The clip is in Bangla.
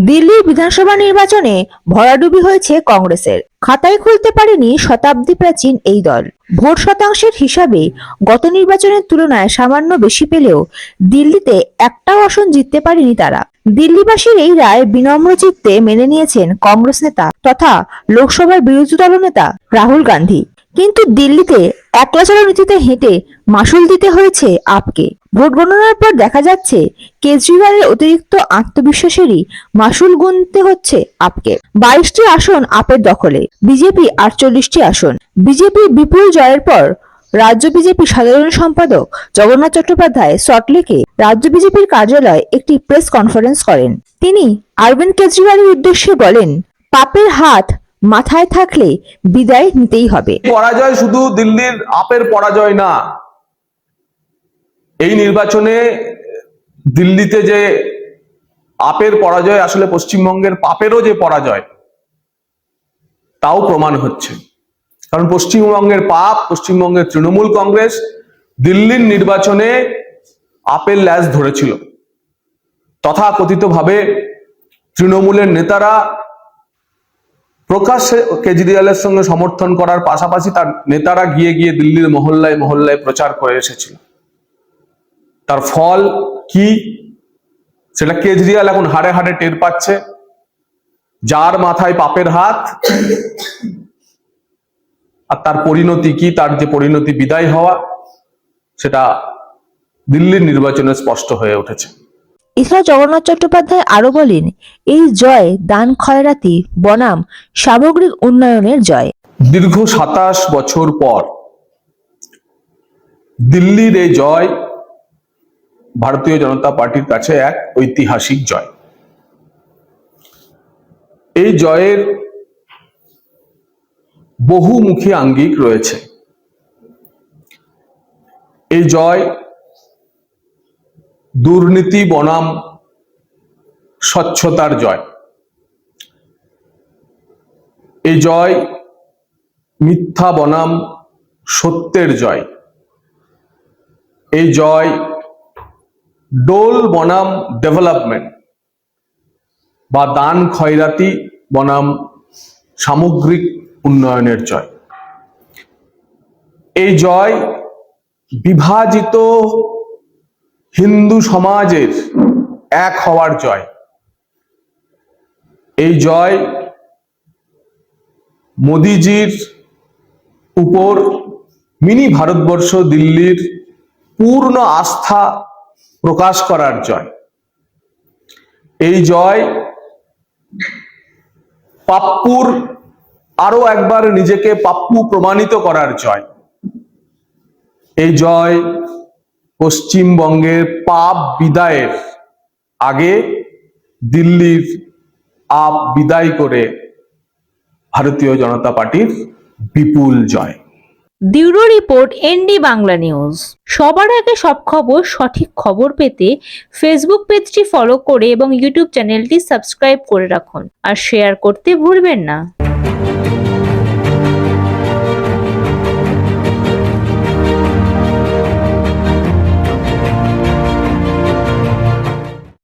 দিল্লির বিধানসভা নির্বাচনে ভরাডুবি হয়েছে কংগ্রেসের। খাতায় খুলতে পারেনি শতাব্দী প্রাচীন এই দল। ভোট শতাংশের হিসাবে গত নির্বাচনের তুলনায় সামান্য বেশি পেলেও দিল্লিতে একটাও আসন জিততে পারেনি তারা। দিল্লিবাসীর এই রায় বিনম্র চিত্তে মেনে নিয়েছেন কংগ্রেস নেতা তথা লোকসভার বিরোধী দলনেতা রাহুল গান্ধী। কিন্তু দিল্লিতে একলা চলা নীতিতে হেঁটে মাসুল দিতে হয়েছে আপকে। ভোট গণনার পর দেখা যাচ্ছে, কেজরিওয়ালের অতিরিক্ত আত্মবিশ্বাসেরই মাসুল গুনতে হচ্ছে আপকে। বাইশটি আসন আপের দখলে, বিজেপি আটচল্লিশটি আসন। বিজেপির বিপুল জয়ের পর রাজ্য বিজেপি সাধারণ সম্পাদক জগন্নাথ চট্টোপাধ্যায় সল্টলেকে রাজ্য বিজেপির কার্যালয়ে একটি প্রেস কনফারেন্স করেন। তিনি অরবিন্দ কেজরিওয়ালের উদ্দেশ্যে বলেন, পাপের হাত মাথায় থাকলে বিদায় নিতেই হবে। পরাজয় শুধু দিল্লির আপের পরাজয় না, এই নির্বাচনে দিল্লিতে যে আপের পরাজয়, আসলে পশ্চিমবঙ্গের পাপেরও যে পরাজয়, তাও প্রমাণ হচ্ছে। কারণ পশ্চিমবঙ্গের পাপ, পশ্চিমবঙ্গের তৃণমূল কংগ্রেস দিল্লির নির্বাচনে আপের ল্যাজ ধরেছিল। তথাকথিতভাবে তৃণমূলের নেতারা প্রকাশ্যে কেজরিওয়ালের সঙ্গে সমর্থন করার পাশাপাশি তার নেতারা গিয়ে গিয়ে দিল্লির মহল্লায় মহল্লায় প্রচার করে এসেছিল। তার ফল কি? সেটা কেজরিওয়াল এখন হাড়ে হাড়ে টের পাচ্ছে। যার মাথায় পাপের হাত আর তার পরিণতি কি? তার যে পরিণতি বিদায় হওয়া, সেটা দিল্লির নির্বাচনে স্পষ্ট হয়ে উঠেছে। এছাড়া জগন্নাথ চট্টোপাধ্যায় আরও বলেন, এই জয়, দান, খয়রাতি, বনাম সামগ্রিক উন্নয়নের জয়। দীর্ঘ সাতাশ বছর পর দিল্লির এই জয় ভারতীয় জনতা পার্টির কাছে এক ঐতিহাসিক জয়। এই জয়ের বহুমুখী আঙ্গিক রয়েছে। এই জয় দুর্নীতি বনাম স্বচ্ছতার জয়। এই জয় মিথ্যা বনাম সত্যের জয়। এই জয় ডোল বনাম ডেভেলপমেন্ট বা দান খয়রাতি বনাম সামগ্রিক উন্নয়নের জয়। এই জয় বিভাজিত হিন্দু সমাজের এক হওয়ার জয়। এই জয় মোদিজির উপর মিনি ভারতবর্ষ দিল্লির পূর্ণ আস্থা প্রকাশ করার জয়। এই জয় পাপ্পুর আরও একবার নিজেকে পাপ্পু প্রমাণিত করার জয়। এই জয় পশ্চিমবঙ্গের পাপ বিদায়ের আগে দিল্লির আপ বিদায় করে ভারতীয় জনতা পার্টির বিপুল জয়। Bureau report N D Bangla news. সবার আগে সব খবর, সঠিক খবর পেতে ফেসবুক পেজটি ফলো করে এবং ইউটিউব চ্যানেলটি সাবস্ক্রাইব করে রাখুন। আর শেয়ার করতে ভুলবেন না।